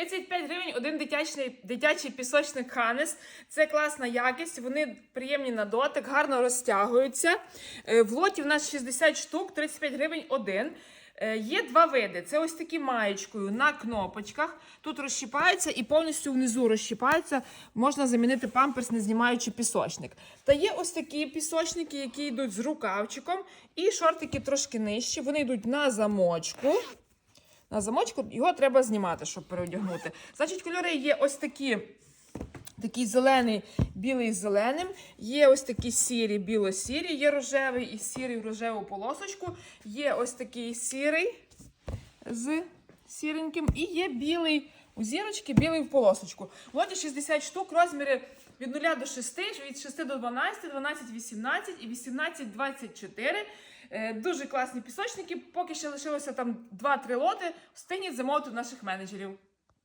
35 гривень один дитячий, дитячий пісочник Ханес. Це класна якість, вони приємні на дотик, гарно розтягуються. Е, В лоті в нас 60 штук, 35 гривень один. Е, Є два види. Це ось такі маєчкою на кнопочках. Тут розщіпається і повністю внизу розщіпається. Можна замінити памперс, не знімаючи пісочник. Та є ось такі пісочники, які йдуть з рукавчиком, і шортики трошки нижчі. Вони йдуть на замочку. На замочку його треба знімати, щоб переодягнути. Значить, кольори є ось такі. Такий зелений, білий з зеленим. Є ось такі сірі, біло-сірі, є рожевий і сірий в рожеву полосочку. Є ось такий сірий з сіреньким. І є білий у зірочки, білий в полосочку. Лоті 60 штук, розміри від 0 до 6, від 6 до 12, 12, 18 і 18, 24. Е, Дуже класні пісочники. Поки ще лишилося там 2-3 лоти. Встигніть замовити у наших менеджерів.